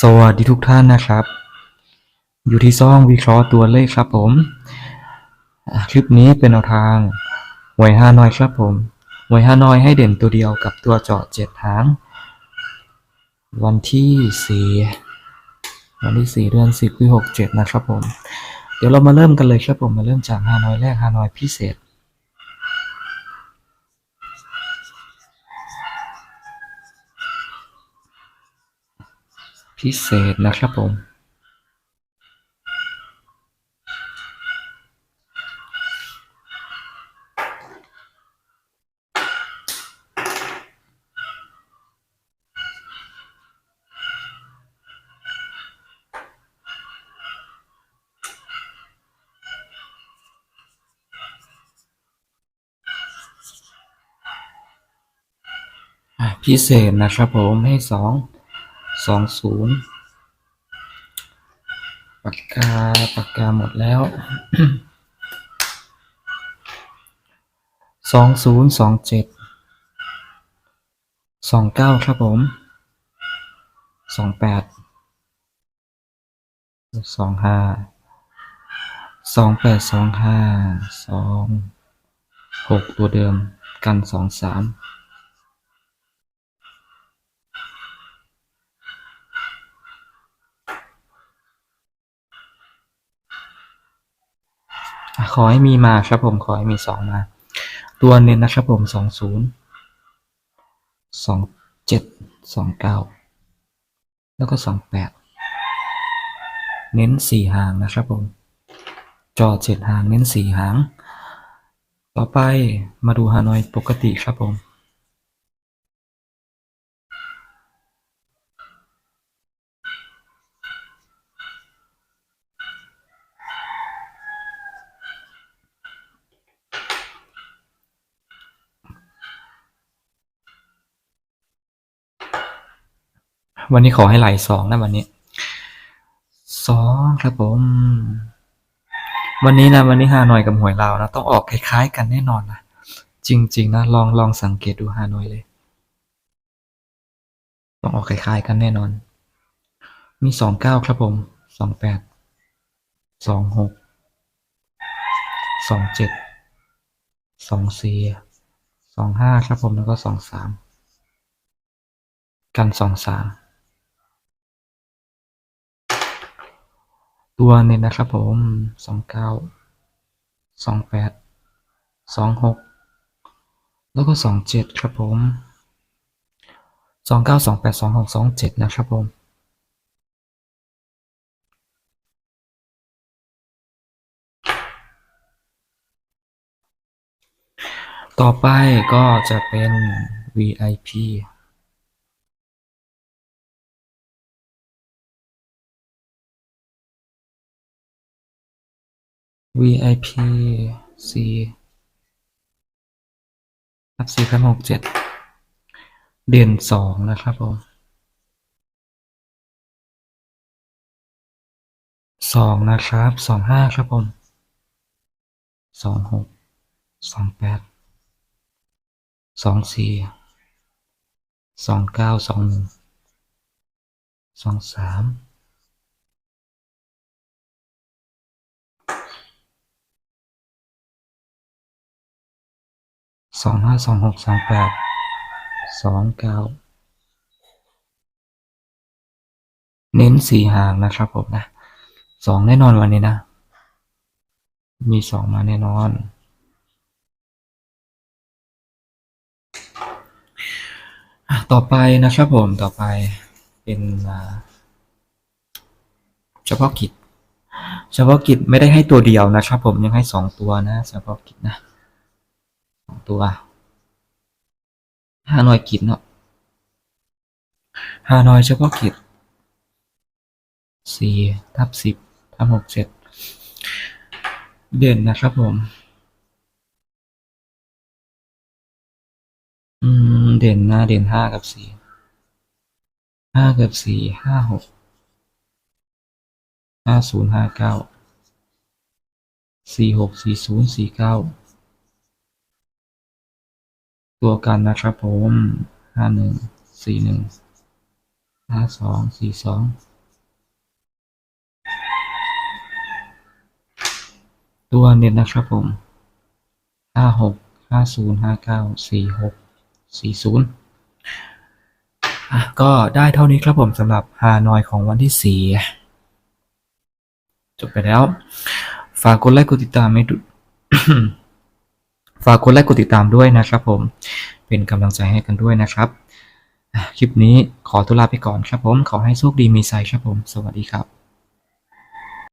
สวัสดีทุกท่านนะครับ อยู่ที่ซ่องวิเคราะห์ตัวเลขครับผม คลิปนี้เป็นแนวทางหวยฮานอยครับผมหวยฮานอยให้เด่นตัวเดียวกับตัวเจาะเจ็ดหาง วันที่สี่วันที่สี่เดือนสิบปีหกเจ็ดนะครับผม เดี๋ยวเรามาเริ่มกันเลยครับผมมาเริ่มจากฮานอยแรกฮานอยพิเศษ พิเศษนะครับผม พิเศษนะครับผมให้สอง สองศูนย์ปากกาปากกาหมดแล้วสองศูนย์สองเจ็ดสองเก้าครับผมสองแปดสองห้าสองแปดสองห้าสองหกตัวเดิมกันสองสาม ขอให้มีมาครับผมขอให้มีสองมา ตัวเน้นนะครับผมสองศูนย์สองเจ็ดสองเก้าแล้วก็สองแปดเน้นสี่หางนะครับผม จอเจ็ดหางเน้นสี่หาง ต่อไปมาดูฮานอยปกติครับผม วันนี้ขอให้ไหลสองนะวันนี้สองครับผม วันนี้นะวันนี้ฮานอยกับหวยลาวนะต้องออกคล้ายๆ กันแน่นอนนะจริง ๆ นะ ลองลองสังเกตดูฮานอยเลยต้องออกคล้าย ๆ กันแน่นอน มีสองเก้าครับผมสองแปดสองหกสองเจ็ดสองสี่สองห้าครับผมแล้วก็สองสามกันสองสาม ตัวเนี่ยนะครับผมสองเก้าสองแปดสองหกแล้วก็สองเจ็ดครับผมสองเก้าสองแปดสองหกสองเจ็ดนะครับผมต่อไปก็จะเป็น VIP VIP C ครับสี่พันหกเจ็ดเด่นสองนะครับผมสองนะครับสองห้าครับผมสองหกสองแปดสองสี่สองเก้าสองหนึ่งสองสาม สองห้าสองหกสองแปดสองเก้าเน้นสี่หางนะครับผมนะสองแน่นอนวันนี้นะ มีสองมาแน่นอนอต่อไปนะครับผมต่อไปเป็นเฉพาะกิจ เฉพาะกิจไม่ได้ให้ตัวเดียวนะครับผมยังให้สองตัวนะ เฉพาะกิจนะ ตัวห้าหน่วยกิจเนาะห้าหน่วยเฉพาะกิจสี่ทับสิบทับหกเจ็ดเด่นนะครับผม อืม เด่นนะเด่นห้ากับสี่ห้ากับสี่ห้าหกห้าศูนย์ห้าเก้าสี่หกสี่ศูนย์สี่เก้า ตัวกันนะครับผมห้าหนึ่งสี่หนึ่งห้าสองสี่สองตัวเน็ตนะครับผมห้าหกห้าศูนย์ห้าเก้าสี่หกสี่ศูนย์ก็ได้เท่านี้ครับผมสำหรับฮานอยของวันที่สี่จบไปแล้ว ฝากกดไลค์กดติดตามให้ดู ฝากกดไลค์กดติดตามด้วยนะครับผม เป็นกำลังใจให้กันด้วยนะครับ คลิปนี้ขอตัวลาไปก่อนครับผม ขอให้โชคดีมีชัยครับผม สวัสดีครับ